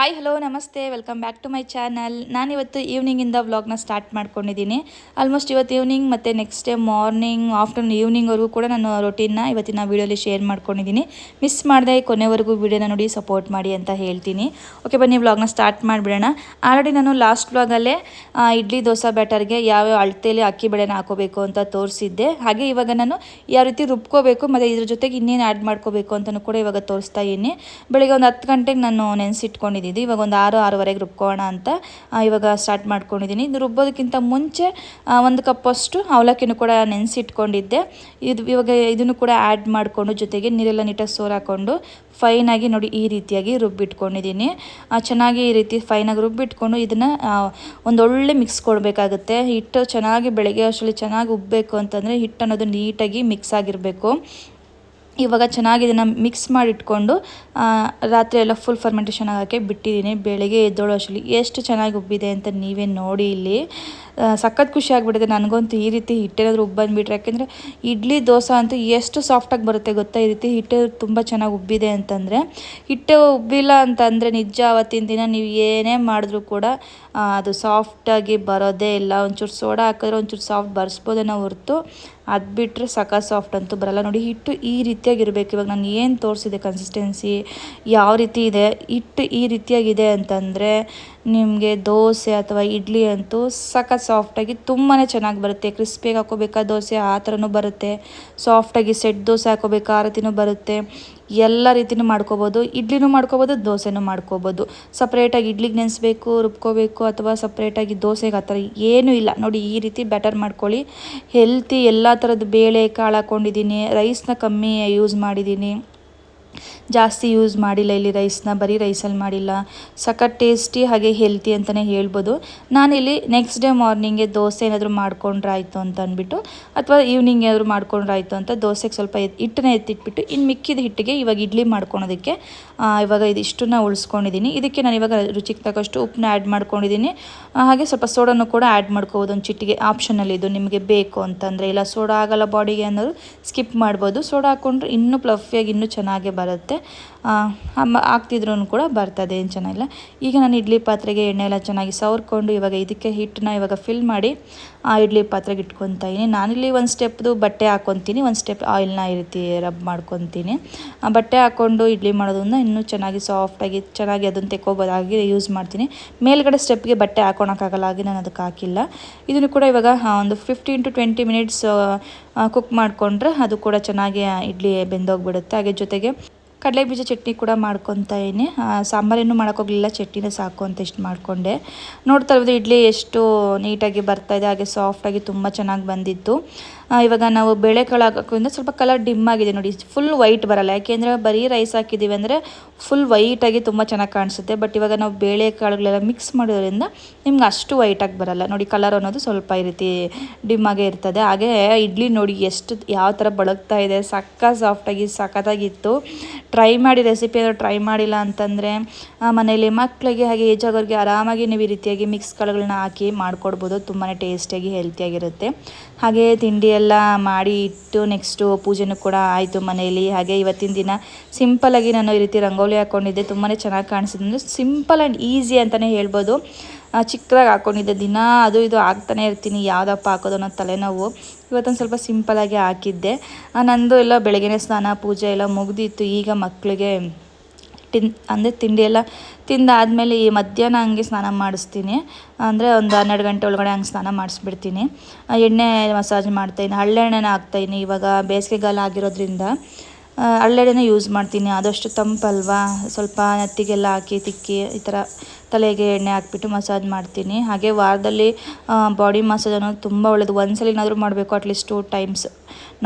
Hi hello ನಮಸ್ತೆ. Welcome back to my channel ನಾನಿವತ್ತು ಈವ್ನಿಂಗಿಂದ ವ್ಲಾಗ್ನ ಸ್ಟಾರ್ಟ್ ಮಾಡ್ಕೊಂಡಿದ್ದೀನಿ. ಆಲ್ಮೋಸ್ಟ್ ಇವತ್ತು ಈವ್ನಿಂಗ್ ಮತ್ತು ನೆಕ್ಸ್ಟ್ ಡೇ ಮಾರ್ನಿಂಗ್ ಆಫ್ಟರ್ನೂನ್ ಈವ್ನಿಂಗ್ವರೆಗೂ ಕೂಡ ನಾನು ರೊಟೀನ್ನ ಇವತ್ತಿನ ವೀಡಿಯೋಲಿ ಶೇರ್ ಮಾಡ್ಕೊಂಡಿದ್ದೀನಿ. ಮಿಸ್ ಮಾಡಿದೆ ಕೊನೆವರೆಗೂ ವೀಡಿಯೋನ ನೋಡಿ ಸಪೋರ್ಟ್ ಮಾಡಿ ಅಂತ ಹೇಳ್ತೀನಿ. ಓಕೆ ಬನ್ನಿ ವ್ಲಾಗ್ನ ಸ್ಟಾರ್ಟ್ ಮಾಡಿಬಿಡೋಣ. ಆಲ್ರೆಡಿ ನಾನು ಲಾಸ್ಟ್ ವ್ಲಾಗಲ್ಲೇ ಇಡ್ಲಿ, ದೋಸೆ ಬ್ಯಾಟರ್ಗೆ ಯಾವ್ಯಾವ ಅಳತೆಯಲ್ಲಿ ಅಕ್ಕಿ ಬೆಳೆನ ಹಾಕೋಬೇಕು ಅಂತ ತೋರಿಸಿದ್ದೆ. ಹಾಗೆ ಇವಾಗ ನಾನು ಯಾವ ರೀತಿ ರುಬ್ಕೋಬೇಕು, ಮತ್ತು ಇದ್ರ ಜೊತೆಗೆ ಇನ್ನೇನು ಆ್ಯಡ್ ಮಾಡ್ಕೋಬೇಕು ಅಂತಲೂ ಕೂಡ ಇವಾಗ ತೋರಿಸ್ತಾ ಇದ್ದೀನಿ. ಬೆಳಿಗ್ಗೆ ಒಂದು ಹತ್ತು ಗಂಟೆಗೆ ನಾನು ನೆನೆಸಿಟ್ಕೊಂಡಿದ್ದೀನಿ. ಇವಾಗ ಒಂದು ಆರು, ಆರೂವರೆಗೆ ರುಬ್ಕೋಣ ಅಂತ ಇವಾಗ ಸ್ಟಾರ್ಟ್ ಮಾಡ್ಕೊಂಡಿದ್ದೀನಿ. ಇದು ರುಬ್ಬೋದಕ್ಕಿಂತ ಮುಂಚೆ ಒಂದು ಕಪ್ಪಷ್ಟು ಅವಲಕ್ಕಿನೂ ಕೂಡ ನೆನೆಸಿಟ್ಕೊಂಡಿದ್ದೆ. ಇದು ಇವಾಗ ಇದನ್ನು ಕೂಡ ಆ್ಯಡ್ ಮಾಡಿಕೊಂಡು ಜೊತೆಗೆ ನೀರೆಲ್ಲ ನೀಟಾಗಿ ಸೋರ್ ಹಾಕ್ಕೊಂಡು ಫೈನಾಗಿ ನೋಡಿ ಈ ರೀತಿಯಾಗಿ ರುಬ್ಬಿಟ್ಕೊಂಡಿದ್ದೀನಿ. ಚೆನ್ನಾಗಿ ಈ ರೀತಿ ಫೈನಾಗಿ ರುಬ್ಬಿಟ್ಕೊಂಡು ಇದನ್ನು ಒಂದೊಳ್ಳೆ ಮಿಕ್ಸ್ ಕೊಡಬೇಕಾಗುತ್ತೆ. ಹಿಟ್ಟು ಚೆನ್ನಾಗಿ ಬೆಳಗ್ಗೆ ಅಷ್ಟರಲ್ಲಿ ಚೆನ್ನಾಗಿ ಉಬ್ಬಬೇಕು ಅಂತಂದರೆ ಹಿಟ್ಟು ಅನ್ನೋದು ನೀಟಾಗಿ ಮಿಕ್ಸ್ ಆಗಿರಬೇಕು. ಇವಾಗ ಚೆನ್ನಾಗಿ ಇದನ್ನು ಮಿಕ್ಸ್ ಮಾಡಿಟ್ಕೊಂಡು ರಾತ್ರಿ ಎಲ್ಲ ಫುಲ್ ಫರ್ಮೆಂಟೇಷನ್ ಆಗೋಕ್ಕೆ ಬಿಟ್ಟಿದ್ದೀನಿ. ಬೆಳಗ್ಗೆ ಎದ್ದೋಳು ಅಷ್ಟರಲ್ಲಿ ಎಷ್ಟು ಚೆನ್ನಾಗಿ ಉಬ್ಬಿದೆ ಅಂತ ನೀವೇ ನೋಡಿ ಇಲ್ಲಿ. ಸಖತ್ ಖುಷಿ ಆಗಿಬಿಟ್ಟಿದೆ. ನನಗಂತೂ ಈ ರೀತಿ ಹಿಟ್ಟೇನಾದರೂ ಉಬ್ಬಂದ್ಬಿಟ್ರೆ ಯಾಕೆಂದರೆ ಇಡ್ಲಿ ದೋಸೆ ಅಂತೂ ಎಷ್ಟು ಸಾಫ್ಟಾಗಿ ಬರುತ್ತೆ ಗೊತ್ತಾ? ಈ ರೀತಿ ಹಿಟ್ಟು ತುಂಬ ಚೆನ್ನಾಗಿ ಉಬ್ಬಿದೆ ಅಂತಂದರೆ. ಹಿಟ್ಟು ಉಬ್ಬಿಲ್ಲ ಅಂತಂದರೆ ನಿಜ ಅವತ್ತಿನ ದಿನ ನೀವು ಏನೇ ಮಾಡಿದ್ರೂ ಕೂಡ ಅದು ಸಾಫ್ಟಾಗಿ ಬರೋದೇ ಇಲ್ಲ. ಒಂಚೂರು ಸೋಡಾ ಹಾಕಿದ್ರೆ ಒಂಚೂರು ಸಾಫ್ಟ್ ಬರ್ಸ್ಬೋದೇನೋ ಹೊರತು. ಅದು ಬಿಟ್ಟರೆ ಸಕ ಸಾಫ್ಟ್ ಅಂತೂ ಬರಲ್ಲ. ನೋಡಿ, ಹಿಟ್ಟು ಈ ರೀತಿಯಾಗಿರಬೇಕು ಇವಾಗ ನಾನು ಏನು ತೋರಿಸಿದೆ ಕನ್ಸಿಸ್ಟೆನ್ಸಿ ಯಾವ ರೀತಿ ಇದೆ? ಹಿಟ್ಟು ಈ ರೀತಿಯಾಗಿದೆ ಅಂತಂದರೆ ನಿಮಗೆ ದೋಸೆ ಅಥವಾ ಇಡ್ಲಿ ಅಂತೂ ಸಖತ್ ಸಾಫ್ಟಾಗಿ ತುಂಬಾ ಚೆನ್ನಾಗಿ ಬರುತ್ತೆ. ಕ್ರಿಸ್ಪಿಯಾಗಿ ಹಾಕೋಬೇಕಾ ದೋಸೆ, ಆ ಥರನೂ ಬರುತ್ತೆ. ಸಾಫ್ಟಾಗಿ ಸೆಟ್ ದೋಸೆ ಹಾಕೋಬೇಕಾ ಆ ರೀತಿಯೂ ಬರುತ್ತೆ. ಎಲ್ಲ ರೀತಿನೂ ಮಾಡ್ಕೋಬೋದು. ಇಡ್ಲಿನೂ ಮಾಡ್ಕೋಬೋದು, ದೋಸೆನೂ ಮಾಡ್ಕೋಬೋದು. ಸಪ್ರೇಟಾಗಿ ಇಡ್ಲಿಗೆ ನೆನೆಸ್ಬೇಕು, ರುಬ್ಕೋಬೇಕು ಅಥವಾ ಸಪ್ರೇಟಾಗಿ ದೋಸೆಗೆ ಆ ಥರ ಏನೂ ಇಲ್ಲ. ನೋಡಿ, ಈ ರೀತಿ ಬ್ಯಾಟರ್ ಮಾಡ್ಕೊಳ್ಳಿ. ಹೆಲ್ತಿ ಎಲ್ಲ ಥರದ್ದು ಬೇಳೆ, ಕಾಳು ಹಾಕ್ಕೊಂಡಿದ್ದೀನಿ. ರೈಸ್ನ ಕಮ್ಮಿ ಯೂಸ್ ಮಾಡಿದ್ದೀನಿ. ಜಾಸ್ತಿ ಯೂಸ್ ಮಾಡಿಲ್ಲ, ಇಲ್ಲಿ ರೈಸ್ನ ಬರೀ ರೈಸಲ್ಲಿ ಮಾಡಿಲ್ಲ. ಸಖತ್ ಟೇಸ್ಟಿ ಹಾಗೆ ಹೆಲ್ತಿ ಅಂತಲೇ ಹೇಳ್ಬೋದು. ನಾನಿಲ್ಲಿ ನೆಕ್ಸ್ಟ್ ಡೇ ಮಾರ್ನಿಂಗೆ ದೋಸೆ ಏನಾದರೂ ಮಾಡ್ಕೊಂಡ್ರಾಯ್ತು ಅಂತ ಅಂದ್ಬಿಟ್ಟು, ಅಥವಾ ಈವ್ನಿಂಗ್ ಏನಾದರೂ ಮಾಡ್ಕೊಂಡ್ರಾಯ್ತು ಅಂತ ದೋಸೆಗೆ ಸ್ವಲ್ಪ ಹಿಟ್ಟನ್ನ ಎತ್ತಿಟ್ಬಿಟ್ಟು ಇನ್ನು ಮಿಕ್ಕಿದ ಹಿಟ್ಟಿಗೆ ಇವಾಗ ಇಡ್ಲಿ ಮಾಡ್ಕೊಳೋದಕ್ಕೆ ಇವಾಗ ಇವಾಗ ಇದಿಷ್ಟನ್ನ ಉಳಿಸ್ಕೊಂಡಿದ್ದೀನಿ ಇದಕ್ಕೆ ನಾನು ಇವಾಗ ರುಚಿಗೆ ತಕ್ಕಷ್ಟು ಉಪ್ಪನ್ನ ಆ್ಯಡ್ ಮಾಡ್ಕೊಂಡಿದ್ದೀನಿ ಹಾಗೆ ಸ್ವಲ್ಪ ಸೋಡಾನು ಕೂಡ ಆ್ಯಡ್ ಮಾಡ್ಕೋಬೋದು. ಒಂದು ಚಿಟ್ಟಿಗೆ ಆಪ್ಷನಲ್ಲಿ ಇದು ನಿಮಗೆ ಬೇಕು ಅಂತಂದರೆ. ಇಲ್ಲ, ಸೋಡಾ ಆಗಲ್ಲ ಬಾಡಿಗೆ ಅನ್ನೋದು ಸ್ಕಿಪ್ ಮಾಡ್ಬೋದು. ಸೋಡಾ ಹಾಕ್ಕೊಂಡ್ರೆ ಇನ್ನೂ ಪ್ಲಫಿಯಾಗಿ ಇನ್ನೂ ಚೆನ್ನಾಗೇ ಬರುತ್ತೆ. ಅಮ್ಮ- ಹಾಕ್ತಿದ್ರೂ ಕೂಡ ಬರ್ತದೆ ಏನು ಚೆನ್ನಾಗಿಲ್ಲ ಈಗ ನಾನು ಇಡ್ಲಿ ಪಾತ್ರೆಗೆ ಎಣ್ಣೆ ಎಲ್ಲ ಚೆನ್ನಾಗಿ ಸವರ್ಕೊಂಡು ಇವಾಗ ಇದಕ್ಕೆ ಹಿಟ್ಟನ್ನ ಇವಾಗ ಫಿಲ್ ಮಾಡಿ, ಆ ಇಡ್ಲಿ ಪಾತ್ರೆಗೆ ಇಟ್ಕೊತಾ ಇದ್ದೀನಿ ನಾನಿಲ್ಲಿ ಒಂದು ಸ್ಟೆಪ್ದು ಬಟ್ಟೆ ಹಾಕ್ಕೊತೀನಿ ಒಂದು ಸ್ಟೆಪ್ ಆಯಿಲ್ನ ಈ ರೀತಿ ರಬ್ ಮಾಡ್ಕೊತೀನಿ. ಆ ಬಟ್ಟೆ ಹಾಕ್ಕೊಂಡು ಇಡ್ಲಿ ಮಾಡೋದನ್ನ ಇನ್ನೂ ಚೆನ್ನಾಗಿ ಸಾಫ್ಟಾಗಿ ಚೆನ್ನಾಗಿ ಅದನ್ನು ತೆಕ್ಕೋಬೋದಾಗಿ ಯೂಸ್ ಮಾಡ್ತೀನಿ. ಮೇಲ್ಗಡೆ ಸ್ಟೆಪ್ಗೆ ಬಟ್ಟೆ ಹಾಕೊಳಕ್ಕಾಗಲ್ಲ ಆಗಿ ನಾನು ಅದಕ್ಕೆ ಹಾಕಿಲ್ಲ. ಇದನ್ನು ಕೂಡ ಇವಾಗ ಒಂದು fifteen to twenty minutes cook ಮಾಡಿಕೊಂಡ್ರೆ ಅದು ಕೂಡ ಚೆನ್ನಾಗಿ ಇಡ್ಲಿ ಬೆಂದೋಗ್ಬಿಡುತ್ತೆ. ಹಾಗೆ ಜೊತೆಗೆ ಕಡಲೆ ಬೀಜ ಚಟ್ನಿ ಕೂಡ ಮಾಡ್ಕೊತಾ ಇದ್ದೀನಿ. ಸಾಂಬಾರೇನು ಮಾಡೋಕ್ಕೋಗಲಿಲ್ಲ, ಚಟ್ನಿನ ಸಾಕು ಅಂತ ಇಷ್ಟು ಮಾಡಿಕೊಂಡೆ. ನೋಡ್ತಾ ಇರ್ಬೋದು ಇಡ್ಲಿ ಎಷ್ಟು ನೀಟಾಗಿ ಬರ್ತಾ ಇದೆ, ಹಾಗೆ ಸಾಫ್ಟಾಗಿ ತುಂಬ ಚೆನ್ನಾಗಿ ಬಂದಿತ್ತು. ಇವಾಗ ನಾವು ಬೇಳೆಕಾಳು ಹಾಕೋದ್ರಿಂದ ಸ್ವಲ್ಪ ಕಲರ್ ಡಿಮ್ ಆಗಿದೆ ನೋಡಿ. ಫುಲ್ ವೈಟ್ ಬರಲ್ಲ. ಯಾಕೆಂದರೆ ಬರೀ ರೈಸ್ ಹಾಕಿದ್ದೀವಿ ಅಂದರೆ ಫುಲ್ ವೈಟಾಗಿ ತುಂಬ ಚೆನ್ನಾಗಿ ಕಾಣಿಸುತ್ತೆ. ಬಟ್ ಇವಾಗ ನಾವು ಬೇಳೆಕಾಳುಗಳೆಲ್ಲ ಮಿಕ್ಸ್ ಮಾಡೋದ್ರಿಂದ ನಿಮ್ಗೆ ಅಷ್ಟು ವೈಟಾಗಿ ಬರಲ್ಲ. ನೋಡಿ ಕಲರ್ ಅನ್ನೋದು ಸ್ವಲ್ಪ ಈ ರೀತಿ ಡಿಮ್ ಆಗೇ ಇರ್ತದೆ. ಹಾಗೆ ಇಡ್ಲಿ ನೋಡಿ ಎಷ್ಟು ಯಾವ ಥರ ಬಳಗ್ತಾ ಇದೆ. ಸಕ್ಕ ಸಾಫ್ಟಾಗಿ ಸಖತ್ತಾಗಿತ್ತು ಟ್ರೈ ಮಾಡಿ ರೆಸಿಪಿ ಏನಾದ್ರು ಟ್ರೈ ಮಾಡಿಲ್ಲ ಅಂತಂದರೆ ಮನೇಲಿ ಮಕ್ಕಳಿಗೆ ಹಾಗೆ ಏಜ್ ಆಗೋರಿಗೆ ಆರಾಮಾಗಿ ನೀವು ಈ ರೀತಿಯಾಗಿ ಮಿಕ್ಸ್ ಕಾಳುಗಳನ್ನ ಹಾಕಿ ಮಾಡ್ಕೊಡ್ಬೋದು. ತುಂಬಾ ಟೇಸ್ಟಿಯಾಗಿ ಹೆಲ್ತಿಯಾಗಿರುತ್ತೆ ಹಾಗೆ ತಿಂಡಿ ಎಲ್ಲ ಮಾಡಿ ಇಟ್ಟು ನೆಕ್ಸ್ಟು ಪೂಜೆನೂ ಕೂಡ ಆಯಿತು ಮನೆಯಲ್ಲಿ. ಹಾಗೆ ಇವತ್ತಿನ ದಿನ ಸಿಂಪಲಾಗಿ ನಾನು ಈ ರೀತಿ ರಂಗೋಲಿ ಹಾಕ್ಕೊಂಡಿದ್ದೆ ತುಂಬಾ ಚೆನ್ನಾಗಿ ಕಾಣಿಸಿದೆ. ಅಂದರೆ ಸಿಂಪಲ್ ಆ್ಯಂಡ್ ಈಸಿ ಅಂತಲೇ ಹೇಳ್ಬೋದು. ಚಿಕ್ಕದಾಗಿ ಹಾಕ್ಕೊಂಡಿದ್ದೆ ದಿನ ಅದು ಇದು ಆಗ್ತಾನೆ ಇರ್ತೀನಿ. ಯಾವುದಪ್ಪ ಹಾಕೋದು ಅನ್ನೋ ತಲೆನೋವು. ಇವತ್ತೊಂದು ಸ್ವಲ್ಪ ಸಿಂಪಲಾಗಿ ಹಾಕಿದ್ದೆ. ನಂದು ಎಲ್ಲ ಬೆಳಗ್ಗೆನೇ ಸ್ನಾನ, ಪೂಜೆ ಎಲ್ಲ ಮುಗ್ದಿತ್ತು. ಈಗ ಮಕ್ಕಳಿಗೆ ತಿನ್ ಅಂದರೆ ತಿಂಡಿ ಎಲ್ಲ ತಿಂದಾದಮೇಲೆ ಈ ಮಧ್ಯಾಹ್ನ ಹಂಗೆ ಸ್ನಾನ ಮಾಡಿಸ್ತೀನಿ. ಅಂದರೆ ಒಂದು ಹನ್ನೆರಡು ಗಂಟೆ ಒಳಗಡೆ ಹಂಗೆ ಸ್ನಾನ ಮಾಡಿಸ್ಬಿಡ್ತೀನಿ. ಎಣ್ಣೆ ಮಸಾಜ್ ಮಾಡ್ತಾಯಿನಿ ಹಳ್ಳೆಣ್ಣೆನ ಹಾಕ್ತಾಯಿನಿ ಇವಾಗ ಬೇಸಿಗೆಗಾಲ ಆಗಿರೋದ್ರಿಂದ. ಆ, ಹಳ್ಳೆಣ್ಣೆನೇ ಯೂಸ್ ಮಾಡ್ತೀನಿ. ಆದಷ್ಟು ತಂಪಲ್ವಾ? ಸ್ವಲ್ಪ ನೆತ್ತಿಗೆಲ್ಲ ಹಾಕಿ ತಿಕ್ಕಿ ಈ ಥರ ತಲೆಗೆ ಎಣ್ಣೆ ಹಾಕ್ಬಿಟ್ಟು ಮಸಾಜ್ ಮಾಡ್ತೀನಿ. ಹಾಗೆ ವಾರದಲ್ಲಿ ಬಾಡಿ ಮಸಾಜ್ ಅನ್ನೋದು ತುಂಬ ಒಳ್ಳೆಯದು ಒಂದು ಸಲಿನಾದರೂ ಮಾಡಬೇಕು ಅಟ್ಲೀಸ್ಟ್ ಟೂ ಟೈಮ್ಸ್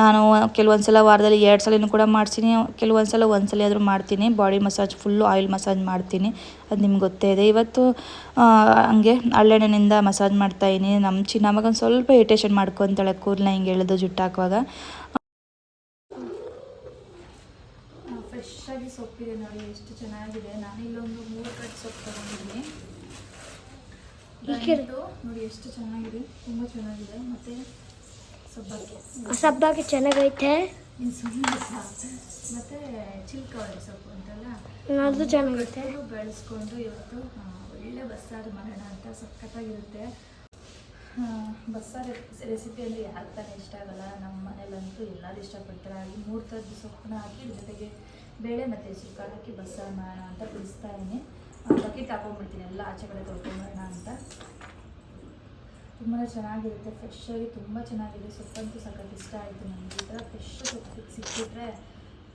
ನಾನು ಕೆಲವೊಂದು ಸಲ ವಾರದಲ್ಲಿ ಎರಡು ಸಲಿನೂ ಕೂಡ ಮಾಡ್ತೀನಿ ಕೆಲವೊಂದು ಸಲ ಒಂದು ಸಲ ಆದರೂ ಮಾಡ್ತೀನಿ. Body massage full oil massage ಮಾಡ್ತೀನಿ. ಅದು ನಿಮ್ಗೆ ಗೊತ್ತೇ ಇದೆ. ಇವತ್ತು ಹಂಗೆ ಹಳ್ಳೆಣ್ಣೆನಿಂದ ಮಸಾಜ್ ಮಾಡ್ತಾಯಿನಿ ನಮ್ಮ ಚಿನ್ನ ಮಗನ ಸ್ವಲ್ಪ ಇರಿಟೇಷನ್ ಮಾಡ್ಕೊತಾಳೆ. ಕೂದಲ ಹಿಂಗೆ ಎಳೆದು ಜುಟ್ಟು ಹಾಕುವಾಗ ಫ್ರೆಶ್ ಆಗಿ ಸೊಪ್ಪಿದೆ ನೋಡಿ ಎಷ್ಟು ಚೆನ್ನಾಗಿದೆ. ನಾನು ಇಲ್ಲೊಂದು ಮೂರು ಕಟ್ ಸೊಪ್ಪು ತಗೊಂಡಿದ್ದೀನಿ. ನೋಡಿ ಎಷ್ಟು ಚೆನ್ನಾಗಿದೆ. ತುಂಬ ಚೆನ್ನಾಗಿದೆ. ಮತ್ತು ಸಬ್ಬಕ್ಕಿ ಸಬ್ಬಾಗಿ ಚೆನ್ನಾಗೈತೆ. ಮತ್ತೆ ಚಿಲ್ಕವರೆ ಸೊಪ್ಪು ಅಂತಲ್ಲ ಅದು ಚೆನ್ನಾಗಿರುತ್ತೆ ಇವು ಬೆಳೆಸ್ಕೊಂಡು ಇವತ್ತು ಒಳ್ಳೆ ಬಸ್ಸಾರು ಮಾಡೋಣ ಅಂತ ಸಖತ್ತಾಗಿರುತ್ತೆ. ಬಸ್ಸಾರು ರೆಸಿಪಿಯಲ್ಲಿ ಯಾರು ತಾನೇ ಇಷ್ಟ ಆಗಲ್ಲ? ನಮ್ಮ ಮನೇಲಂತೂ ಎಲ್ಲರೂ ಇಷ್ಟಪಡ್ತಾರೆ. ಹಾಗೆ ಮೂರು ಥರದ ಸೊಪ್ಪನ್ನ ಹಾಕಿ ಜೊತೆಗೆ ಬೇಳೆ ಮತ್ತು ಹೆಸರು ಕಾಳು ಹಾಕಿ ಬಸ್ಸಾರು ಮಾಡೋಣ ಅಂತ ಕುದಿಸ್ತಾ ಇದ್ದೀನಿ. ಬಕೆಟ್ ಹಾಕೊಂಡ್ಬಿಡ್ತೀನಿ, ಎಲ್ಲ ಆಚೆ ಕಡೆ ತೊಳ್ಕೊಂಬರೋಣ ಅಂತ. ತುಂಬ ಚೆನ್ನಾಗಿರುತ್ತೆ ಫ್ರೆಶ್ ಆಗಿ ತುಂಬ ಚೆನ್ನಾಗಿದೆ. ಸೊಪ್ಪಂತೂ ಸಖತ್ ಇಷ್ಟ ಆಯಿತು ನನಗೆ ಈ ಥರ ಫ್ರೆಶ್ ಸೊಪ್ಪು ಸಿಕ್ಕಿಬಿಟ್ರೆ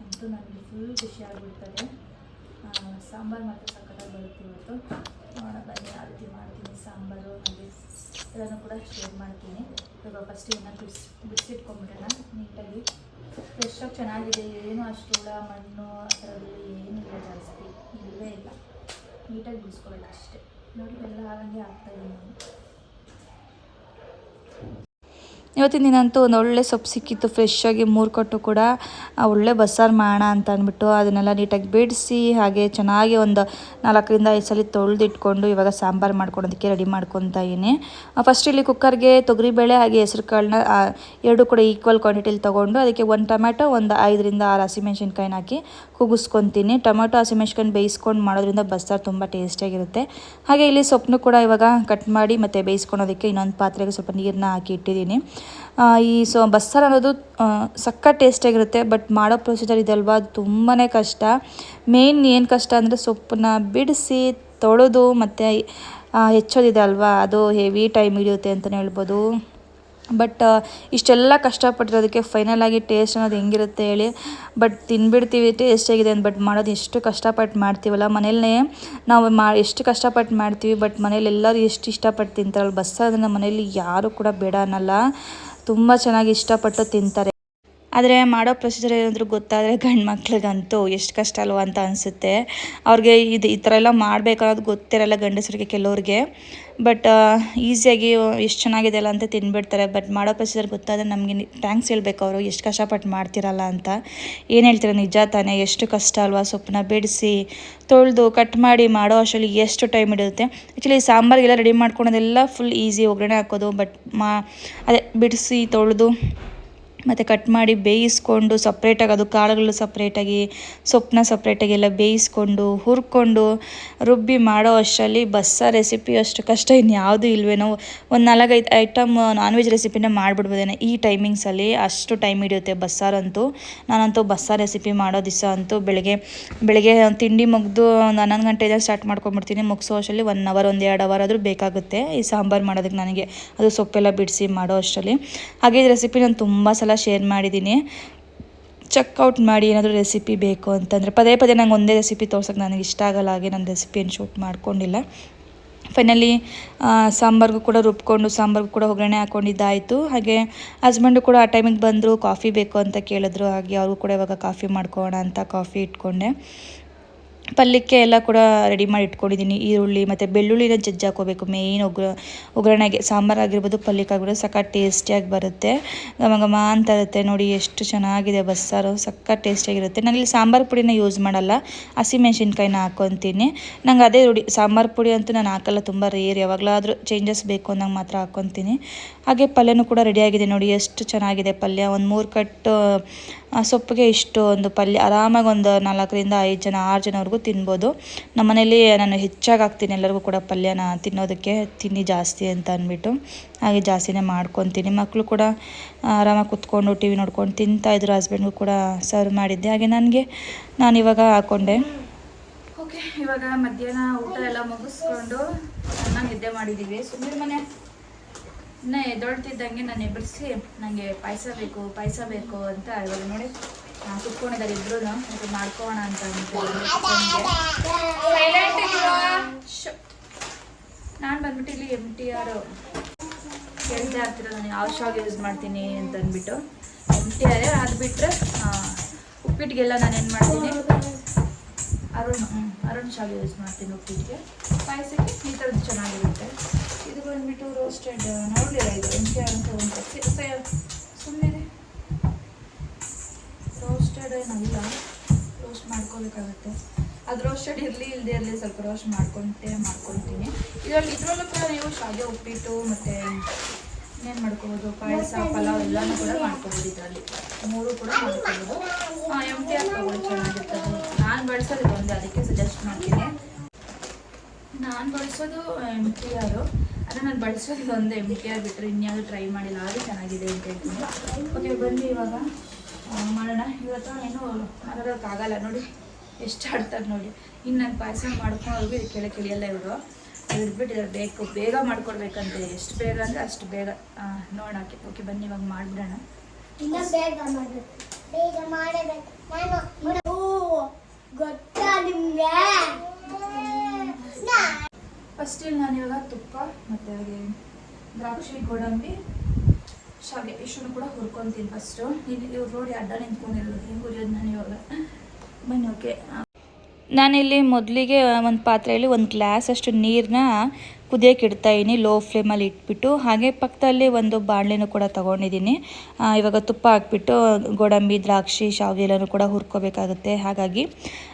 ಅಂತೂ ನನಗೆ ಫುಲ್ ಖುಷಿ ಆಗಿಬಿಡ್ತದೆ. ಸಾಂಬಾರು ಮಾತ್ರ ಸಖತ್ತಾಗಿ ಬರುತ್ತೆ ಇವತ್ತು. ನೋಡೋಣ, ಬನ್ನಿ ರೀತಿ ಮಾಡ್ತೀನಿ, ಸಾಂಬಾರು ಹಾಗೆ ಎಲ್ಲನೂ ಕೂಡ ಶೇರ್ ಮಾಡ್ತೀನಿ. ಇವಾಗ ಫಸ್ಟ್ ಏನೋ ಬಿಡಿಸಿ ಬಿಡಿಸಿಟ್ಕೊಂಡ್ಬಿಡೋಣ ನೀಟಾಗಿ. ಫ್ರೆಶ್ ಆಗಿ ಚೆನ್ನಾಗಿದೆ, ಏನು ಅಷ್ಟು ಹುಳ, ಮಣ್ಣು, ಆ ಥರದ್ದು ಏನಿಲ್ಲ ಜಾಸ್ತಿ, ಇಲ್ಲವೇ ಇಲ್ಲ. ನೀಟಾಗಿ ಬಿಡಿಸ್ಕೊಳ್ಳೋಣ ಅಷ್ಟೇ. ನೋಡಿ, ಎಲ್ಲ ಹಾಗೆ ಆಗ್ತಾಯಿದ್ದೀನಿ ನಾನು ಇವತ್ತಿನ ದಿನಂತೂ ಒಂದು ಒಳ್ಳೆ ಸೊಪ್ಪು ಸಿಕ್ಕಿತ್ತು ಫ್ರೆಶ್ ಆಗಿ ಮೂರು ಕೊಟ್ಟು ಕೂಡ. ಒಳ್ಳೆ ಬಸ್ಸಾರು ಮಾಡೋಣ ಅಂತ ಅಂದ್ಬಿಟ್ಟು ಅದನ್ನೆಲ್ಲ ನೀಟಾಗಿ ಬಿಡಿಸಿ, ಹಾಗೆ ಚೆನ್ನಾಗಿ ಒಂದು ನಾಲ್ಕರಿಂದ ಐದು ಸಲ ತೊಳೆದಿಟ್ಕೊಂಡು ಇವಾಗ ಸಾಂಬಾರು ಮಾಡ್ಕೊಳೋದಕ್ಕೆ ರೆಡಿ ಮಾಡ್ಕೊತಾ ಇದ್ದೀನಿ. ಫಸ್ಟ್ ಇಲ್ಲಿ ಕುಕ್ಕರ್ಗೆ ತೊಗರಿಬೇಳೆ ಹಾಗೆ ಹೆಸ್ರು ಕಾಳನ್ನ ಎರಡು ಕೂಡ ಈಕ್ವಲ್ ಕ್ವಾಂಟಿಟಿಲಿ ತೊಗೊಂಡು ಅದಕ್ಕೆ ಒಂದು ಟೊಮ್ಯಾಟೊ ಒಂದು ಐದರಿಂದ ಆರು ಹಸಿಮೆಣ್ಸಿನ್ಕಾಯಿನ ಹಾಕಿ ಕುಗಿಸ್ಕೊತೀನಿ ಟೊಮೆಟೊ ಹಸಿಮೆಣ್ಸಿನ್ಕಾಯಿ ಬೇಯಿಸ್ಕೊಂಡು ಮಾಡೋದ್ರಿಂದ ಬಸ್ಸಾರು ತುಂಬ ಟೇಸ್ಟಿಯಾಗಿರುತ್ತೆ ಹಾಗೆ ಇಲ್ಲಿ ಸೊಪ್ಪನ್ನು ಕೂಡ ಇವಾಗ ಕಟ್ ಮಾಡಿ ಮತ್ತು ಬೇಯಿಸ್ಕೊಳೋದಕ್ಕೆ ಇನ್ನೊಂದು ಪಾತ್ರೆಗೆ ಸ್ವಲ್ಪ ನೀರನ್ನ ಹಾಕಿ ಇಟ್ಟಿದ್ದೀನಿ. ಈ ಸೊ ಬಸ್ಸಾರು ಅನ್ನೋದು ಸಖತ್ ಟೇಸ್ಟಿಯಾಗಿರುತ್ತೆ ಬಟ್ ಮಾಡೋ ಪ್ರೊಸೀಜರ್ ಇದಲ್ವಾ? ಅದು ತುಂಬಾ ಕಷ್ಟ. ಮೇನ್ ಏನು ಕಷ್ಟ ಅಂದರೆ ಸೊಪ್ಪನ್ನ ಬಿಡಿಸಿ ತೊಳೆದು ಮತ್ತು ಹೆಚ್ಚೋದಿದೆ ಅಲ್ವಾ? ಅದು ಹೆವಿ ಟೈಮ್ ಹಿಡಿಯುತ್ತೆ ಅಂತಲೇ ಹೇಳ್ಬೋದು. ಬಟ್ ಇಷ್ಟೆಲ್ಲ ಕಷ್ಟಪಟ್ಟಿರೋದಕ್ಕೆ ಫೈನಲಾಗಿ ಟೇಸ್ಟ್ ಅನ್ನೋದು ಹೆಂಗಿರುತ್ತೆ ಹೇಳಿ. ಬಟ್ ತಿನ್ಬಿಡ್ತೀವಿ ಟೇಸ್ಟ್ ಆಗಿದೆ ಅಂತ, ಬಟ್ ಮಾಡೋದು ಎಷ್ಟು ಕಷ್ಟಪಟ್ಟು ಮಾಡ್ತೀವಲ್ಲ. ಮನೇಲೇ ನಾವು ಮಾ, ಎಷ್ಟು ಕಷ್ಟಪಟ್ಟು ಮಾಡ್ತೀವಿ, ಬಟ್ ಮನೇಲಿ ಎಲ್ಲರೂ ಎಷ್ಟು ಇಷ್ಟಪಟ್ಟು ತಿಂತಾರಲ್ಲ. ಬಸ್ಸಾರನ್ನ ಮನೇಲಿ ಯಾರೂ ಕೂಡ ಬೇಡ ಅನ್ನಲ್ಲ. ತುಂಬ ಚೆನ್ನಾಗಿ ಇಷ್ಟಪಟ್ಟು ತಿಂತಾರೆ. ಆದರೆ ಮಾಡೋ ಪ್ರೊಸೀಜರ್ ಏನಾದರೂ ಗೊತ್ತಾದರೆ ಗಂಡು ಮಕ್ಳಿಗಂತೂ ಎಷ್ಟು ಕಷ್ಟ ಅಲ್ವಾ ಅಂತ ಅನಿಸುತ್ತೆ. ಅವ್ರಿಗೆ ಇದು ಈ ಥರ ಎಲ್ಲ ಮಾಡಬೇಕನ್ನೋದು ಗೊತ್ತಿರಲ್ಲ ಗಂಡಸರಿಗೆ ಕೆಲವ್ರಿಗೆ. ಬಟ್ ಈಸಿಯಾಗಿ ಎಷ್ಟು ಚೆನ್ನಾಗಿದೆ ಅಲ್ಲ ಅಂತ ತಿನ್ಬಿಡ್ತಾರೆ. ಬಟ್ ಮಾಡೋ ಪ್ರೊಸೀಜರ್ ಗೊತ್ತಾದರೆ ನಮಗೆ ಥ್ಯಾಂಕ್ಸ್ ಹೇಳಬೇಕು ಅವರು. ಎಷ್ಟು ಕಷ್ಟಪಟ್ಟು ಮಾಡ್ತಿರಲ್ಲ ಅಂತ. ಏನು ಹೇಳ್ತೀರ? ನಿಜ ತಾನೇ. ಎಷ್ಟು ಕಷ್ಟ ಅಲ್ವಾ ಸೊಪ್ಪನ್ನ ಬಿಡಿಸಿ, ತೊಳೆದು ಕಟ್ ಮಾಡಿ ಮಾಡೋ ಅಷ್ಟರಲ್ಲಿ ಎಷ್ಟು ಟೈಮ್ ಹಿಡಿಯುತ್ತೆ. ಆ್ಯಕ್ಚುಲಿ ಸಾಂಬಾರಿಗೆಲ್ಲ ರೆಡಿ ಮಾಡ್ಕೊಳೋದೆಲ್ಲ ಫುಲ್ ಈಸಿ ಒಗ್ಗರಣೆ ಹಾಕೋದು. ಬಟ್ ಮಾ, ಅದೇ ಬಿಡಿಸಿ, ತೊಳೆದು ಮತ್ತು ಕಟ್ ಮಾಡಿ ಬೇಯಿಸ್ಕೊಂಡು ಸಪ್ರೇಟಾಗಿ ಅದು ಕಾಳುಗಳು ಸಪ್ರೇಟಾಗಿ ಸೊಪ್ಪನ್ನ ಸಪ್ರೇಟಾಗಿ ಎಲ್ಲ ಬೇಯಿಸ್ಕೊಂಡು, ಹುರ್ಕೊಂಡು, ರುಬ್ಬಿ ಮಾಡೋ ಅಷ್ಟರಲ್ಲಿ ಬಸ್ಸಾರು ರೆಸಿಪಿ ಅಷ್ಟು ಕಷ್ಟ ಇನ್ಯಾವುದೂ ಇಲ್ವೇನೋ. ಒಂದು ನಾಲ್ಕೈದು ಐಟಮ್ ನಾನ್ ವೆಜ್ ರೆಸಿಪಿನ ಮಾಡಿಬಿಡ್ಬೋದೇನೋ ಈ ಟೈಮಿಂಗ್ಸಲ್ಲಿ ಅಷ್ಟು ಟೈಮ್ ಹಿಡಿಯುತ್ತೆ ಬಸ್ಸಾರಂತೂ. ನಾನಂತೂ ಬಸ್ಸಾರು ರೆಸಿಪಿ ಮಾಡೋ ದಿವಸ ಅಂತೂ ಬೆಳಗ್ಗೆ ಬೆಳಗ್ಗೆ ತಿಂಡಿ ಮುಗಿದು ಒಂದು ಹನ್ನೊಂದು ಗಂಟೆಯಿಂದ ಸ್ಟಾರ್ಟ್ ಮಾಡ್ಕೊಂಬಿಡ್ತೀನಿ ಮುಗಿಸೋ ಅಷ್ಟರಲ್ಲಿ ಒನ್ ಅವರ್ ಒಂದು ಎರಡು ಅವರ್ ಆದರೂ ಬೇಕಾಗುತ್ತೆ. ಈ ಸಾಂಬಾರು ಮಾಡೋದಕ್ಕೆ ನನಗೆ. ಅದು ಸೊಪ್ಪೆಲ್ಲ ಬಿಡಿಸಿ ಮಾಡೋ ಅಷ್ಟರಲ್ಲಿ. ಹಾಗೆ ರೆಸಿಪಿ ನಾನು ತುಂಬ ಸಲ ಶೇರ್ ಮಾಡಿದ್ದೀನಿ ಚೆಕ್ಔಟ್ ಮಾಡಿ ಏನಾದರೂ ರೆಸಿಪಿ ಬೇಕು ಅಂತಂದರೆ, ಪದೇ ಪದೇ ನಂಗೆ ಒಂದೇ ರೆಸಿಪಿ ತೋರ್ಸೋಕೆ ನನಗೆ ಇಷ್ಟ ಆಗಲ್ಲ, ಹಾಗೆ ನಾನು ರೆಸಿಪಿಯನ್ನು ಶೂಟ್ ಮಾಡ್ಕೊಂಡಿಲ್ಲ. ಫೈನಲಿ ಸಾಂಬಾರ್ಗೂ ಕೂಡ ರುಬ್ಕೊಂಡು, ಸಾಂಬಾರ್ಗೂ ಕೂಡ ಒಗ್ಗರಣೆ ಹಾಕ್ಕೊಂಡಿದ್ದಾಯಿತು ಹಾಗೆ ಹಸ್ಬೆಂಡು ಕೂಡ ಆ ಟೈಮಿಗೆ ಬಂದರು ಕಾಫಿ ಬೇಕು ಅಂತ ಕೇಳಿದ್ರು, ಹಾಗೆ ಅವ್ರಿಗೂ ಕೂಡ ಇವಾಗ ಕಾಫಿ ಮಾಡ್ಕೋಣ ಅಂತ ಕಾಫಿ ಇಟ್ಕೊಂಡೆ. ಪಲ್ಯಕ್ಕೆ ಎಲ್ಲ ಕೂಡ ರೆಡಿ ಮಾಡಿ ಇಟ್ಕೊಂಡಿದ್ದೀನಿ. ಈರುಳ್ಳಿ ಮತ್ತು ಬೆಳ್ಳುಳ್ಳಿನ ಜಜ್ಜಿ ಹಾಕೋಬೇಕು ಮೇಯ್ನ್ ಒಗ್ಗರ ಒಗ್ಗರಣೆಗೆ ಸಾಂಬಾರು ಆಗಿರ್ಬೋದು ಪಲ್ಯಕ್ಕಾಗಿರ್ಬೋದು ಸಖತ್ ಟೇಸ್ಟಿಯಾಗಿ ಬರುತ್ತೆ. ಘಮ ಘಮ ಅಂತ ಇರುತ್ತೆ. ನೋಡಿ ಎಷ್ಟು ಚೆನ್ನಾಗಿದೆ ಬಸ್ಸಾರು. ಸಖತ್ ಟೇಸ್ಟಿಯಾಗಿರುತ್ತೆ ನಾನು ಇಲ್ಲಿ ಸಾಂಬಾರು ಪುಡಿನ ಯೂಸ್ ಮಾಡಲ್ಲ. ಹಸಿಮೆಣ್ಸಿನ್ಕಾಯಿನ ಹಾಕ್ಕೊತೀನಿ ನಂಗೆ ಅದೇ ರೂಢಿ. ಸಾಂಬಾರು ಪುಡಿ ಅಂತೂ ನಾನು ಹಾಕಲ್ಲ. ತುಂಬ ರೇರ್ ಯಾವಾಗಲಾದರೂ ಚೇಂಜಸ್ ಬೇಕು ಅಂದಂಗೆ ಮಾತ್ರ ಹಾಕ್ಕೊತೀನಿ ಹಾಗೆ ಪಲ್ಯನೂ ಕೂಡ ರೆಡಿಯಾಗಿದೆ ನೋಡಿ ಎಷ್ಟು ಚೆನ್ನಾಗಿದೆ ಪಲ್ಯ. ಒಂದು ಮೂರು ಕಟ್ಟು ಸೊಪ್ಪಿಗೆ ಇಷ್ಟು ಒಂದು ಪಲ್ಯ, ಆರಾಮಾಗಿ ಒಂದು ನಾಲ್ಕರಿಂದ ಐದು ಜನ, ಆರು ಜನವರೆಗೂ ತಿನ್ಬೋದು. ನಮ್ಮ ಮನೇಲಿ ನಾನು ಹೆಚ್ಚಾಗಿ ಹಾಕ್ತೀನಿ ಎಲ್ಲರಿಗೂ ಕೂಡ ಪಲ್ಯನ ತಿನ್ನೋದಕ್ಕೆ, ತಿನ್ನಿ ಜಾಸ್ತಿ ಅಂತ ಅಂದ್ಬಿಟ್ಟು ಹಾಗೆ ಜಾಸ್ತಿನೇ ಮಾಡ್ಕೊತೀನಿ. ಮಕ್ಕಳು ಕೂಡ ಆರಾಮಾಗಿ ಕುತ್ಕೊಂಡು ಟಿ ವಿ ನೋಡ್ಕೊಂಡು ತಿಂತಾಯಿದ್ರು ಹಸ್ಬೆಂಡ್ಗೂ ಕೂಡ ಸರ್ವ್ ಮಾಡಿದ್ದೆ. ಹಾಗೆ ನನಗೆ, ನಾನು ಇವಾಗ ಹಾಕ್ಕೊಂಡೆ ಓಕೆ, ಇವಾಗ ಮಧ್ಯಾಹ್ನ ಊಟ ಎಲ್ಲ ಮುಗಿಸ್ಕೊಂಡು ಚೆನ್ನಾಗಿ ನಿದ್ದೆ ಮಾಡಿದ್ದೀವಿ. ಸುಮ್ಮನೆ ಮನೆ. ಇನ್ನ ಎದ್ದೊಳ್ತಿದ್ದಂಗೆ ನಾನು ಎಬ್ಬರಿಸಿ ನನಗೆ ಪಾಯಸ ಬೇಕು ಪಾಯಸ ಬೇಕು ಅಂತ ಇವಾಗ ನೋಡಿ. ನಾನು ಕುತ್ಕೊಂಡಿದ್ದಾರೆ ಇಬ್ರು ಮಾಡ್ಕೋಣ ಅಂತ ನಾನು ಬಂದ್ಬಿಟ್ಟು ಇಲ್ಲಿ ಎಂ ಟಿ ಆರ್ ಕೇಳ್ತಾ ಆಗ್ತಿರೋ ನಾನು ಯಾವ ಶಾಗ್ ಯೂಸ್ ಮಾಡ್ತೀನಿ ಅಂತ ಅಂದ್ಬಿಟ್ಟು. ಎಂ ಟಿ ಆರ್ ಅದು ಬಿಟ್ಟರೆ ಉಪ್ಪಿಟ್ಟಿಗೆಲ್ಲ ನಾನು ಏನು ಮಾಡ್ತೀನಿ? ಅರುಣ್ ಹ್ಞೂ ಅರುಣ್ ಶಾಗ್ ಯೂಸ್ ಮಾಡ್ತೀನಿ ಉಪ್ಪಿಟ್ಟಿಗೆ ಪಾಯಸಕ್ಕೆ ಈ ಥರದ್ದು ಚೆನ್ನಾಗಿರುತ್ತೆ. ಇದು ಬಂದ್ಬಿಟ್ಟು ರೋಸ್ಟೆಡ್ ನೋಡಲಿಲ್ಲ ಇದು ಟಿ ಆರ್ ಅಂತ ಒಂದು ಸುಮ್ಮನೆ ರೋಸ್ಟೆಡ್ ಏನಲ್ಲ ರೋಸ್ಟ್ ಮಾಡ್ಕೋಬೇಕಾಗುತ್ತೆ. ಅದು ರೋಸ್ಟೆಡ್ ಇರಲಿ ಇಲ್ಲದೆ ಇರಲಿ ಸ್ವಲ್ಪ ರೋಸ್ಟ್ ಮಾಡ್ಕೊಂತೇ ಮಾಡ್ಕೊತೀನಿ ಇದರಲ್ಲಿ, ಇದರಲ್ಲೂ ಕೂಡ ನೀವು ಶಾವಿಗೆ ಉಪ್ಪಿಟ್ಟು ಮತ್ತು ಇನ್ನೇನು ಮಾಡ್ಕೋಬೋದು? ಪಾಯಸ, ಪಲಾವ್ ಎಲ್ಲನೂ ಕೂಡ ಮಾಡ್ಕೋಬೋದು ಇದರಲ್ಲಿ. ಮೂರು ಕೂಡ ಮಾಡ್ಕೋಬೋದು. ಹಾಂ ಎಂ ಟಿ ಆರ್ ಚೆನ್ನಾಗಿರ್ತದೆ ನಾನು ಬಳಸೋದು ಒಂದೇ ಅದಕ್ಕೆ ಸಜೆಸ್ಟ್ ಮಾಡ್ತೀನಿ. ನಾನು ಬಳಸೋದು ಎಂ ಟಿ ಆರು. ಆದರೆ ನಾನು ಬಳಸೋದು ಒಂದು ಎಂ ಟಿ ಆರ್ ಬಿಟ್ಟರೆ ಇನ್ಯಾವುದು ಟ್ರೈ ಮಾಡಿಲ್ಲ ಅದು ಚೆನ್ನಾಗಿದೆ ಅಂತ ಹೇಳ್ತೀನಿ. ಓಕೆ ಬನ್ನಿ ಇವಾಗ. ಮಾಡೋಣ. ಇವತ್ತು ಏನು ಮಾಡೋಕ್ಕಾಗಲ್ಲ ನೋಡಿ, ಎಷ್ಟು ಆಡ್ತಾರೆ ನೋಡಿ. ಇನ್ನು ನಾನು ಪಾಯಸ ಮಾಡ್ಕೊಂಡವ್ರಿಗೂ ಇದು ಕೆಳ ಕೆಳಿಯಲ್ಲ ಇವರು. ಹಿಡ್ಬಿಟ್ಟಿದ್ದಾರೆ ಬೇಕು, ಬೇಗ ಮಾಡ್ಕೊಡ್ಬೇಕಂತೆ. ಎಷ್ಟು ಬೇಗ ಅಂದರೆ ಅಷ್ಟು ಬೇಗ. ನೋಡೋಕ್ಕೆ ಓಕೆ ಬನ್ನಿ ಇವಾಗ ಮಾಡಿಬಿಡೋಣ. ಗೊತ್ತಾ ನಿಮ್ಗೆ? ಫಸ್ಟ್ ನಾನು ಇವಾಗ ತುಪ್ಪ ಮತ್ತು ದ್ರಾಕ್ಷಿ, ಗೋಡಂಬಿ, ಶಾವಿಗೆ ಇಷ್ಟನ್ನು ಕೂಡ ಹುರ್ಕೊತೀನಿ ಫಸ್ಟು ಇಲ್ಲಿ ಇವ್ರು ನೋಡಿ ಅಡ್ಡ ನಿಂತ್ಕೊಂಡಿರೋದು, ಹಿಂಗೆ ಹುರಿಯೋದು ನಾನು ಇವಾಗ? ಬನ್ನಿ ಓಕೆ ನಾನಿಲ್ಲಿ ಮೊದಲಿಗೆ ಒಂದು ಪಾತ್ರೆಯಲ್ಲಿ ಒಂದು ಗ್ಲಾಸ್ ಅಷ್ಟು ನೀರನ್ನ ಕುದಿಯೋಕೆ ಇಡ್ತಾ ಇದ್ದೀನಿ ಲೋ ಫ್ಲೇಮಲ್ಲಿ ಇಟ್ಬಿಟ್ಟು, ಹಾಗೆ ಪಕ್ಕದಲ್ಲಿ ಒಂದು ಬಾಣಲೆನೂ ಕೂಡ ತೊಗೊಂಡಿದ್ದೀನಿ ಇವಾಗ ತುಪ್ಪ ಹಾಕ್ಬಿಟ್ಟು, ಗೋಡಂಬಿ, ದ್ರಾಕ್ಷಿ, ಶಾವಿಗೆ ಎಲ್ಲನೂ ಕೂಡ ಹುರ್ಕೋಬೇಕಾಗುತ್ತೆ. ಹಾಗಾಗಿ,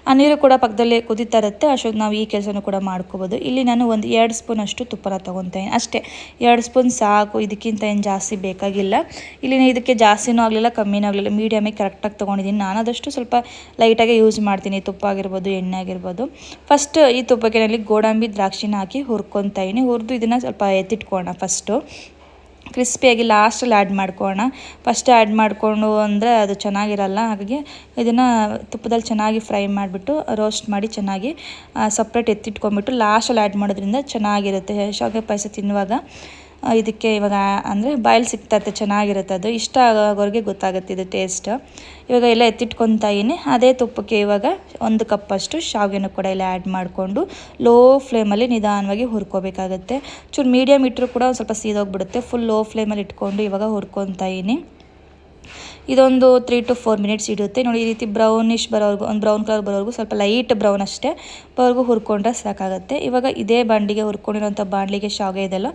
ಆ ನೀರು ಕೂಡ ಪಕ್ಕದಲ್ಲೇ ಕುದೀತಾ ಇರುತ್ತೆ. ಅಷ್ಟೊತ್ತು ನಾವು ಈ ಕೆಲಸನೂ ಕೂಡ ಮಾಡ್ಕೋಬೋದು. ಇಲ್ಲಿ ನಾನು ಒಂದು ಎರಡು ಸ್ಪೂನ್ ಅಷ್ಟು ತುಪ್ಪನ ತೊಗೊತಾಯಿನಿ ಅಷ್ಟೇ, ಎರಡು ಸ್ಪೂನ್ ಸಾಕು, ಇದಕ್ಕಿಂತ ಏನು ಜಾಸ್ತಿ ಬೇಕಾಗಿಲ್ಲ. ಇಲ್ಲಿ ಇದಕ್ಕೆ ಜಾಸ್ತಿನೂ ಆಗಲಿಲ್ಲ, ಕಮ್ಮಿನೂ ಆಗಲಿಲ್ಲ ಮೀಡಿಯಮಿಗೆ ಕರೆಕ್ಟಾಗಿ ತೊಗೊಂಡಿದ್ದೀನಿ ನಾನು ಅದಷ್ಟು ಸ್ವಲ್ಪ ಲೈಟಾಗಿ ಯೂಸ್ ಮಾಡ್ತೀನಿ. ತುಪ್ಪ ಆಗಿರ್ಬೋದು, ಎಣ್ಣೆ ಆಗಿರ್ಬೋದು. ಫಸ್ಟ್ ಈ ತುಪ್ಪಕ್ಕೆ ಗೋಡಂಬಿ, ದ್ರಾಕ್ಷಿನ ಹಾಕಿ ಹುರ್ಕೊತಾ ಇದ್ದೀನಿ ಹುರಿದು ಇದನ್ನು ಸ್ವಲ್ಪ ಎತ್ತಿಟ್ಕೋಣ ಫಸ್ಟು ಕ್ರಿಸ್ಪಿಯಾಗಿ ಲಾಸ್ಟಲ್ಲಿ ಆ್ಯಡ್ ಮಾಡ್ಕೋಣ ಫಸ್ಟ್ ಆ್ಯಡ್ ಮಾಡಿಕೊಂಡು ಅಂದರೆ ಅದು ಚೆನ್ನಾಗಿರಲ್ಲ, ಹಾಗಾಗಿ ಇದನ್ನು ತುಪ್ಪದಲ್ಲಿ ಚೆನ್ನಾಗಿ ಫ್ರೈ ಮಾಡಿಬಿಟ್ಟು ರೋಸ್ಟ್ ಮಾಡಿ ಚೆನ್ನಾಗಿ ಸಪ್ರೇಟ್ ಎತ್ತಿಟ್ಕೊಂಡ್ಬಿಟ್ಟು ಲಾಸ್ಟಲ್ಲಿ ಆ್ಯಡ್ ಮಾಡೋದ್ರಿಂದ ಚೆನ್ನಾಗಿರುತ್ತೆ. ಶಾವಿಗೆ ಪಾಯಸ ತಿನ್ನುವಾಗ. ಇದಕ್ಕೆ ಇವಾಗ ಅಂದರೆ ಬಾಯಲ್ಲಿ ಸಿಗ್ತಾ ಚೆನ್ನಾಗಿರುತ್ತೆ ಅದು. ಇಷ್ಟ ಆಗೋರಿಗೆ ಗೊತ್ತಾಗುತ್ತೆ ಇದು ಟೇಸ್ಟ್ ಇವಾಗ ಎಲ್ಲ ಎತ್ತಿಟ್ಕೊತಾಯಿನಿ ಅದೇ ತುಪ್ಪಕ್ಕೆ ಇವಾಗ ಒಂದು ಕಪ್ಪಷ್ಟು ಶಾವಿಗೆನೂ ಕೂಡ ಇಲ್ಲಿ ಆ್ಯಡ್ ಮಾಡಿಕೊಂಡು ಲೋ ಫ್ಲೇಮಲ್ಲಿ ನಿಧಾನವಾಗಿ ಹುರ್ಕೋಬೇಕಾಗತ್ತೆ. ಚೂರು ಮೀಡಿಯಮ್ ಇಟ್ಟರೂ ಕೂಡ ಒಂದು ಸ್ವಲ್ಪ ಸೀದೋಗಿಬಿಡುತ್ತೆ. ಫುಲ್ ಲೋ ಫ್ಲೇಮಲ್ಲಿ ಇಟ್ಕೊಂಡು ಇವಾಗ ಹುರ್ಕೊತಾಯಿನಿ ಇದೊಂದು ತ್ರೀ ಟು ಫೋರ್ ಮಿನಿಟ್ಸ್ ಇಡುತ್ತೆ. ನೋಡಿ, ಈ ರೀತಿ ಬ್ರೌನಿಶ್ ಬರೋವರೆಗೂ, ಒಂದು ಬ್ರೌನ್ ಕಲರ್ ಬರೋವರೆಗೂ ಸ್ವಲ್ಪ ಲೈಟ್ ಬ್ರೌನ್ ಅಷ್ಟೇ. ಬರೋವರೆಗೂ ಹುರ್ಕೊಂಡ್ರೆ ಸಾಕಾಗುತ್ತೆ. ಇವಾಗ ಇದೇ ಬಾಂಡಿಗೆ ಹುರ್ಕೊಂಡಿರೋಂಥ ಬಾಂಡ್ಲಿಗೆ ಶಾವಿಗೆ ಇದೆಲ್ಲ.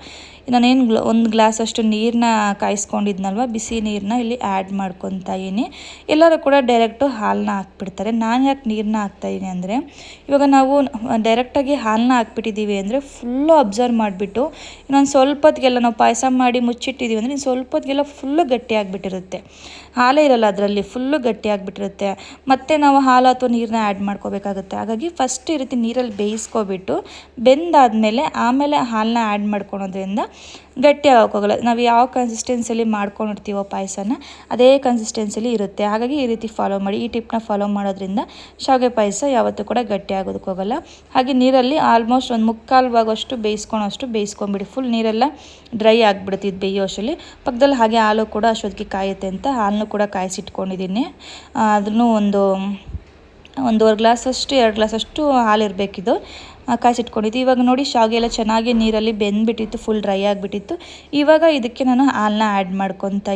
ನಾನೇನು ಗ್ಲ, ಒಂದು ಗ್ಲಾಸ್ ಅಷ್ಟು ನೀರನ್ನ ಕಾಯಿಸ್ಕೊಂಡಿದ್ನಲ್ವ, ಬಿಸಿ ನೀರನ್ನ ಇಲ್ಲಿ ಆ್ಯಡ್ ಮಾಡ್ಕೊತಾ ಇದ್ದೀನಿ. ಎಲ್ಲರೂ ಕೂಡ ಡೈರೆಕ್ಟು ಹಾಲನ್ನ ಹಾಕ್ಬಿಡ್ತಾರೆ. ನಾನು ಯಾಕೆ ನೀರನ್ನ ಹಾಕ್ತಾಯಿದ್ದೀನಿ ಅಂದರೆ, ಇವಾಗ ನಾವು ಡೈರೆಕ್ಟಾಗಿ ಹಾಲನ್ನ ಹಾಕ್ಬಿಟ್ಟಿದ್ದೀವಿ ಅಂದರೆ ಫುಲ್ಲು ಅಬ್ಸರ್ವ್ ಮಾಡಿಬಿಟ್ಟು ಇನ್ನೊಂದು ಸ್ವಲ್ಪ ಹೊತ್ತಿಗೆಲ್ಲ ನಾವು ಪಾಯಸ ಮಾಡಿ ಮುಚ್ಚಿಟ್ಟಿದ್ದೀವಿ ಅಂದರೆ ಇನ್ನು ಸ್ವಲ್ಪ ಹೊತ್ತಿಗೆಲ್ಲ ಫುಲ್ಲು ಗಟ್ಟಿ ಆಗಿಬಿಟ್ಟಿರುತ್ತೆ. ಹಾಲೇ ಇರಲ್ಲ, ಅದರಲ್ಲಿ ಫುಲ್ಲು ಗಟ್ಟಿ ಆಗಿಬಿಟ್ಟಿರುತ್ತೆ. ಮತ್ತು ನಾವು ಹಾಲು ಅಥವಾ ನೀರನ್ನ ಆ್ಯಡ್ ಮಾಡ್ಕೋಬೇಕಾಗುತ್ತೆ. ಹಾಗಾಗಿ ಫಸ್ಟ್ ಈ ರೀತಿ ನೀರಲ್ಲಿ ಬೇಯಿಸ್ಕೊಬಿಟ್ಟು, ಬೆಂದಾದಮೇಲೆ ಆಮೇಲೆ ಹಾಲನ್ನ ಆ್ಯಡ್ ಮಾಡ್ಕೊಳೋದ್ರಿಂದ ಗಟ್ಟಿ ಆಗೋಕ್ಕೋಗಲ್ಲ ನಾವು ಯಾವ ಕನ್ಸಿಸ್ಟೆನ್ಸಿಯಲ್ಲಿ ಮಾಡ್ಕೊಂಡಿರ್ತೀವೋ ಪಾಯಸನ, ಅದೇ ಕನ್ಸಿಸ್ಟೆನ್ಸಿಯಲ್ಲಿ ಇರುತ್ತೆ. ಹಾಗಾಗಿ ಈ ರೀತಿ ಫಾಲೋ ಮಾಡಿ, ಈ ಟಿಪ್ನ ಫಾಲೋ ಮಾಡೋದ್ರಿಂದ ಶಾವಿಗೆ ಪಾಯಸ ಯಾವತ್ತೂ ಕೂಡ ಗಟ್ಟಿ ಆಗೋದಕ್ಕೋಗಲ್ಲ ಹಾಗೆ ನೀರಲ್ಲಿ ಆಲ್ಮೋಸ್ಟ್ ಒಂದು ಮುಕ್ಕಾಲು ಭಾಗಷ್ಟು ಬೇಯಿಸ್ಕೊಳೋಷ್ಟು ಬೇಯಿಸ್ಕೊಂಬಿಡಿ ಫುಲ್ ನೀರೆಲ್ಲ ಡ್ರೈ ಆಗಿಬಿಡ್ತಿದ್ದು ಬೇಯೋಷಲ್ಲಿ ಪಕ್ಕದಲ್ಲಿ ಹಾಗೆ ಹಾಲು ಕೂಡ ಅಷ್ಟೊತ್ತಿಗೆ ಕಾಯುತ್ತೆ ಅಂತ ಹಾಲನ್ನು ಕೂಡ ಕಾಯಿಸಿಟ್ಕೊಂಡಿದ್ದೀನಿ. ಅದನ್ನು ಒಂದು, ಒಂದೂವರೆ ಗ್ಲಾಸಷ್ಟು, ಎರಡು ಗ್ಲಾಸಷ್ಟು ಹಾಲು ಇರಬೇಕಿದು ಕಾಯಿಸಿಟ್ಕೊಂಡಿದ್ದು. ಇವಾಗ ನೋಡಿ, ಶಾವಿಗೆ ಎಲ್ಲ ಚೆನ್ನಾಗಿ ನೀರಲ್ಲಿ ಬೆಂದ್ಬಿಟ್ಟಿತ್ತು ಫುಲ್ ಡ್ರೈ ಆಗಿಬಿಟ್ಟಿತ್ತು. ಇವಾಗ ಇದಕ್ಕೆ ನಾನು ಹಾಲನ್ನ ಆ್ಯಡ್ ಮಾಡ್ಕೊತಾ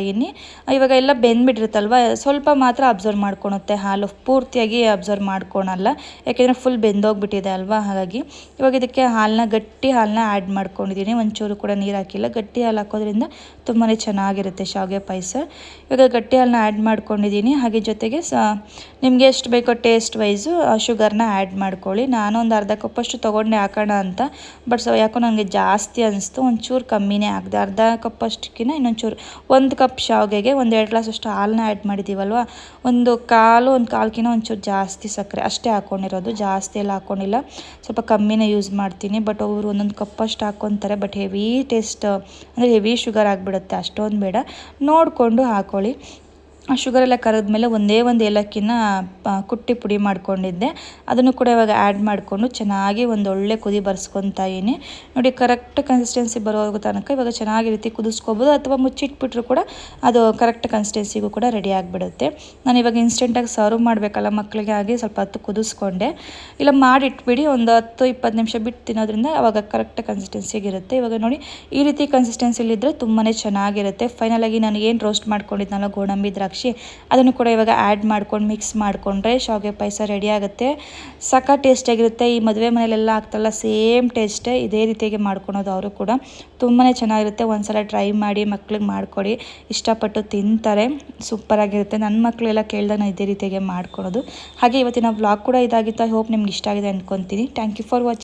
ಇವಾಗ ಎಲ್ಲ ಬೆಂದ್ಬಿಟ್ಟಿರುತ್ತಲ್ವ? ಸ್ವಲ್ಪ ಮಾತ್ರ ಅಬ್ಸರ್ವ್ ಮಾಡ್ಕೊಳುತ್ತೆ ಹಾಲು. ಪೂರ್ತಿಯಾಗಿ ಅಬ್ಸರ್ವ್ ಮಾಡ್ಕೊಳಲ್ಲ. ಯಾಕೆಂದರೆ ಫುಲ್ ಬೆಂದೋಗ್ಬಿಟ್ಟಿದೆ ಅಲ್ವಾ? ಹಾಗಾಗಿ ಇವಾಗ ಇದಕ್ಕೆ ಹಾಲನ್ನ ಗಟ್ಟಿ ಹಾಲನ್ನ ಆ್ಯಡ್ ಮಾಡ್ಕೊಂಡಿದ್ದೀನಿ. ಒಂಚೂರು ಕೂಡ ನೀರು ಹಾಕಿಲ್ಲ. ಗಟ್ಟಿ ಹಾಲು ಹಾಕೋದ್ರಿಂದ ತುಂಬಾ ಚೆನ್ನಾಗಿರುತ್ತೆ ಶಾವಿಗೆ ಪಾಯಸ. ಇವಾಗ ಗಟ್ಟಿ ಹಾಲನ್ನ ಆ್ಯಡ್ ಮಾಡ್ಕೊಂಡಿದ್ದೀನಿ. ಹಾಗೆ ಜೊತೆಗೆ ಸ, ನಿಮಗೆ ಎಷ್ಟು ಬೇಕೋ ಟೇಸ್ಟ್ ವೈಸು ಶುಗರ್ನ ಆ್ಯಡ್ ಮಾಡ್ಕೊಳ್ಳಿ. ನಾನು ಒಂದು ಅರ್ಧ ಕಪ್ಪಷ್ಟು ತೊಗೊಂಡೆ ಹಾಕೋಣ ಅಂತ. ಬಟ್ ಸೊ ಯಾಕೋ ನನಗೆ ಜಾಸ್ತಿ ಅನಿಸ್ತು. ಒಂಚೂರು ಕಮ್ಮಿನೇ ಹಾಕಿದೆ ಅರ್ಧ ಕಪ್ ಅಷ್ಟಕ್ಕಿಂತ ಇನ್ನೊಂಚೂರು. ಒಂದು ಕಪ್ ಶಾವಿಗೆಗೆ ಒಂದು ಎರಡು ಗ್ಲಾಸ್ ಅಷ್ಟು ಹಾಲನ್ನ ಆ್ಯಡ್ ಮಾಡಿದ್ದೀವಲ್ವ ಒಂದು ಕಾಲು, ಒಂದು ಕಾಲ್ಕಿನ ಒಂಚೂರು ಜಾಸ್ತಿ ಸಕ್ಕರೆ. ಅಷ್ಟೇ ಹಾಕ್ಕೊಂಡಿರೋದು ಜಾಸ್ತಿ ಎಲ್ಲ ಹಾಕ್ಕೊಂಡಿಲ್ಲ ಸ್ವಲ್ಪ ಕಮ್ಮಿನೇ ಯೂಸ್ ಮಾಡ್ತೀನಿ. ಬಟ್ ಅವರು ಒಂದೊಂದು ಕಪ್ ಅಷ್ಟು ಹಾಕ್ಕೊತಾರೆ ಬಟ್ ಹೆವಿ ಟೇಸ್ಟ್ ಅಂದರೆ ಹೆವಿ ಶುಗರ್ ಆಗಿಬಿಡುತ್ತೆ. ಅಷ್ಟೊಂದು ಬೇಡ. ನೋಡಿಕೊಂಡು ಹಾಕ್ಕೊಳ್ಳಿ ಆ ಶುಗರೆಲ್ಲ ಕರೆದ್ಮೇಲೆ ಒಂದೇ ಒಂದು ಏಲಕ್ಕಿನ ಕುಟ್ಟಿ ಪುಡಿ ಮಾಡ್ಕೊಂಡಿದ್ದೆ. ಅದನ್ನು ಕೂಡ ಇವಾಗ ಆ್ಯಡ್ ಮಾಡಿಕೊಂಡು ಚೆನ್ನಾಗಿ ಒಂದು ಒಳ್ಳೆ ಕುದಿ ಬರ್ಸ್ಕೊತಾ ಇದ್ದೀನಿ. ನೋಡಿ ಕರೆಕ್ಟ್ ಕನ್ಸಿಸ್ಟೆನ್ಸಿ ಬರೋವರೆಗೂ ತನಕ ಇವಾಗ ಚೆನ್ನಾಗಿ ರೀತಿ ಕುದಿಸ್ಕೋಬೋದು. ಅಥವಾ ಮುಚ್ಚಿಟ್ಬಿಟ್ರು ಕೂಡ ಅದು ಕರೆಕ್ಟ್ ಕನ್ಸಿಸ್ಟೆನ್ಸಿಗೂ ಕೂಡ ರೆಡಿ ಆಗಿಬಿಡುತ್ತೆ. ನಾನು ಇವಾಗ ಇನ್ಸ್ಟೆಂಟಾಗಿ ಸರ್ವ್ ಮಾಡಬೇಕಲ್ಲ ಮಕ್ಕಳಿಗೆ ಆಗಿ ಸ್ವಲ್ಪ ಹೊತ್ತು ಕುದಿಸ್ಕೊಂಡೆ. ಇಲ್ಲ, ಮಾಡಿಟ್ಬಿಡಿ. ಒಂದು ಹತ್ತು ಇಪ್ಪತ್ತು ನಿಮಿಷ ಬಿಟ್ಟು ತಿನ್ನೋದ್ರಿಂದ ಅವಾಗ ಕರೆಕ್ಟ್ ಕನ್ಸಿಸ್ಟೆನ್ಸಿಗೆ ಇರುತ್ತೆ ಇವಾಗ ನೋಡಿ, ಈ ರೀತಿ ಕನ್ಸಿಸ್ಟೆನ್ಸಿಲಿದ್ದರೆ ತುಂಬಾ ಚೆನ್ನಾಗಿರುತ್ತೆ. ಫೈನಲಾಗಿ ನಾನು ಏನು ರೋಸ್ಟ್ ಮಾಡ್ಕೊಂಡಿದ್ನಲ್ಲ ಗೋಡಂಬಿ ದ್ರಾಕ್ಷಿ ಅದನ್ನು ಕೂಡ ಇವಾಗ ಆ್ಯಡ್ ಮಾಡ್ಕೊಂಡು ಮಿಕ್ಸ್ ಮಾಡಿಕೊಂಡ್ರೆ ಶಾವಿಗೆ ಪಾಯಸ ರೆಡಿ ಆಗುತ್ತೆ. ಸಖತ್ ಟೇಸ್ಟಾಗಿರುತ್ತೆ ಈ ಮದುವೆ ಮನೇಲೆಲ್ಲ ಆಗ್ತಲ್ಲ ಸೇಮ್ ಟೇಸ್ಟೇ ಇದೇ ರೀತಿಯಾಗಿ ಮಾಡ್ಕೊಳೋದು ಅವರು ಕೂಡ. ತುಂಬಾ ಚೆನ್ನಾಗಿರುತ್ತೆ. ಒಂದ್ಸಲ ಟ್ರೈ ಮಾಡಿ ಮಕ್ಳಿಗೆ ಮಾಡಿಕೊಡಿ. ಇಷ್ಟಪಟ್ಟು ತಿಂತಾರೆ. ಸೂಪರಾಗಿರುತ್ತೆ ನನ್ನ ಮಕ್ಕಳೆಲ್ಲ ಕೇಳ್ದಾಗ ಇದೇ ರೀತಿಯಾಗಿ ಮಾಡ್ಕೊಳೋದು. ಹಾಗೆ ಇವತ್ತಿನ ವ್ಲಾಗ್ ಕೂಡ ಇದಾಗಿತ್ತು. ಐ ಹೋಪ್ ನಿಮ್ಗೆ ಇಷ್ಟ ಆಗಿದೆ ಅಂದ್ಕೊತೀನಿ ಥ್ಯಾಂಕ್ ಯು ಫಾರ್ ವಾಚಿಂಗ್